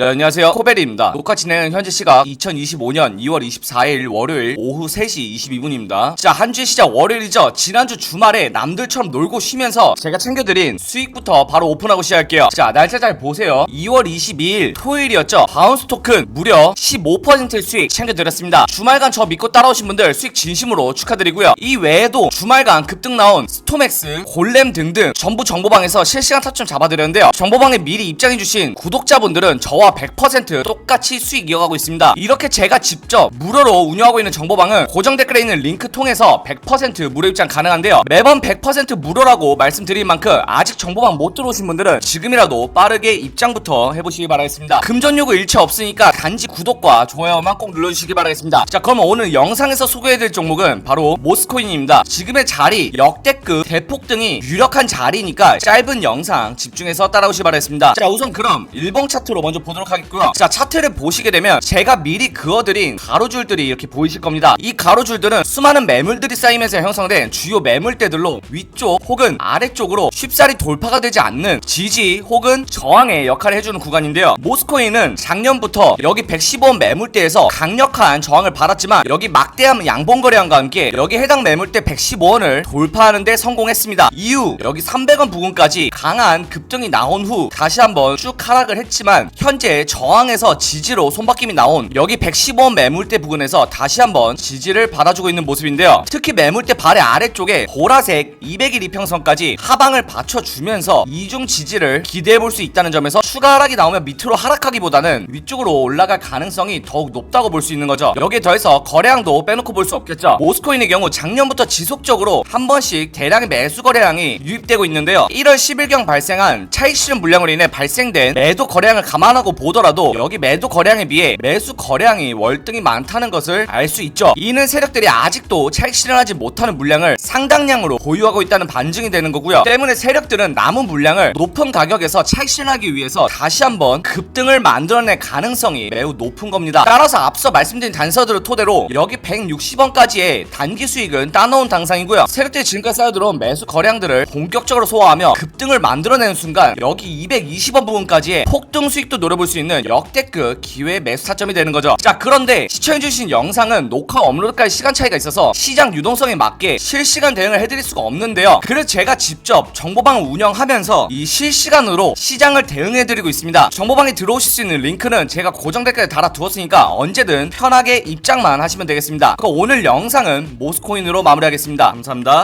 네, 안녕하세요. 코베리입니다. 녹화 진행은 현재 시각 2025년 2월 24일 월요일 오후 3시 22분입니다. 자, 한 주의 시작 월요일이죠. 지난주 주말에 남들처럼 놀고 쉬면서 제가 챙겨드린 수익부터 바로 오픈하고 시작할게요. 자, 날짜 잘 보세요. 2월 22일 토요일이었죠. 바운스 토큰 무려 15% 수익 챙겨드렸습니다. 주말간 저 믿고 따라오신 분들 수익 진심으로 축하드리고요. 이 외에도 주말간 급등 나온 스토맥스, 골렘 등등 전부 정보방에서 실시간 타점 잡아드렸는데요. 정보방에 미리 입장해주신 구독자분들은 저와 100% 똑같이 수익 이어가고 있습니다. 이렇게 제가 직접 무료로 운영하고 있는 정보방은 고정 댓글에 있는 링크 통해서 100% 무료 입장 가능한데요. 매번 100% 무료라고 말씀드린 만큼 아직 정보방 못 들어오신 분들은 지금이라도 빠르게 입장부터 해보시기 바라겠습니다. 금전 요구 일체 없으니까 단지 구독과 좋아요만 꼭 눌러주시기 바라겠습니다. 자, 그럼 오늘 영상에서 소개해드릴 종목은 바로 모스코인입니다. 지금의 자리 역대급 대폭 등이 유력한 자리니까 짧은 영상 집중해서 따라오시기 바라겠습니다. 자, 우선 그럼 일봉 차트로 먼저 보도록 하겠고요. 자, 차트를 보시게 되면 제가 미리 그어드린 가로줄들이 이렇게 보이실 겁니다. 이 가로줄들은 수많은 매물들이 쌓이면서 형성된 주요 매물대들로 위쪽 혹은 아래쪽으로 쉽사리 돌파가 되지 않는 지지 혹은 저항의 역할을 해주는 구간인데요. 모스코인은 작년부터 여기 115원 매물대에서 강력한 저항을 받았지만 여기 막대한 양봉 거래량과 함께 여기 해당 매물대 115원을 돌파하는데 성공했습니다. 이후 여기 300원 부근까지 강한 급등이 나온 후 다시 한번 쭉 하락을 했지만 현재 저항에서 지지로 손바뀜이 나온 여기 115원 매물대 부근에서 다시 한번 지지를 받아주고 있는 모습인데요. 특히 매물대 발의 아래쪽에 보라색 200일 이평선까지 하방을 받쳐주면서 이중 지지를 기대해 볼 수 있다는 점에서 추가 하락이 나오면 밑으로 하락하기보다는 위쪽으로 올라갈 가능성이 더욱 높다고 볼 수 있는 거죠. 여기에 더해서 거래량도 빼놓고 볼 수 없겠죠. 모스코인의 경우 작년부터 지속적으로 한 번씩 대량의 매수 거래량이 유입되고 있는데요. 1월 10일경 발생한 차익 실현 물량으로 인해 발생된 매도 거래량을 감안하고 보더라도 여기 매도 거래량에 비해 매수 거래량이 월등히 많다는 것을 알 수 있죠. 이는 세력들이 아직도 차익 실현하지 못하는 물량을 상당량으로 보유하고 있다는 반증이 되는 거고요. 때문에 세력들은 남은 물량을 높은 가격에서 차익 실현하기 위해서 다시 한번 급등을 만들어낼 가능성이 매우 높은 겁니다. 따라서 앞서 말씀드린 단서들을 토대로 여기 160원까지의 단기 수익은 따놓은 당상이고요. 세력들이 지금까지 쌓여들어온 매수 거량들을 본격적으로 소화하며 급등을 만들어내는 순간 여기 220원 부분까지의 폭등 수익도 노려볼 수 있는 역대급 기회 매수 타점이 되는 거죠. 자 그런데 시청해주신 영상은 녹화 업로드까지 시간 차이가 있어서 시장 유동성에 맞게 실시간 대응을 해드릴 수가 없는데요. 그래서 제가 직접 정보방을 운영하면서 이 실시간으로 시장을 대응해드리고 있습니다. 정보방에 들어오실 수 있는 링크는 제가 고정 댓글에 달아두었으니까 언제든 편하게 입장만 하시면 되겠습니다. 오늘 영상은 모스코인으로 마무리하겠습니다. 감사합니다.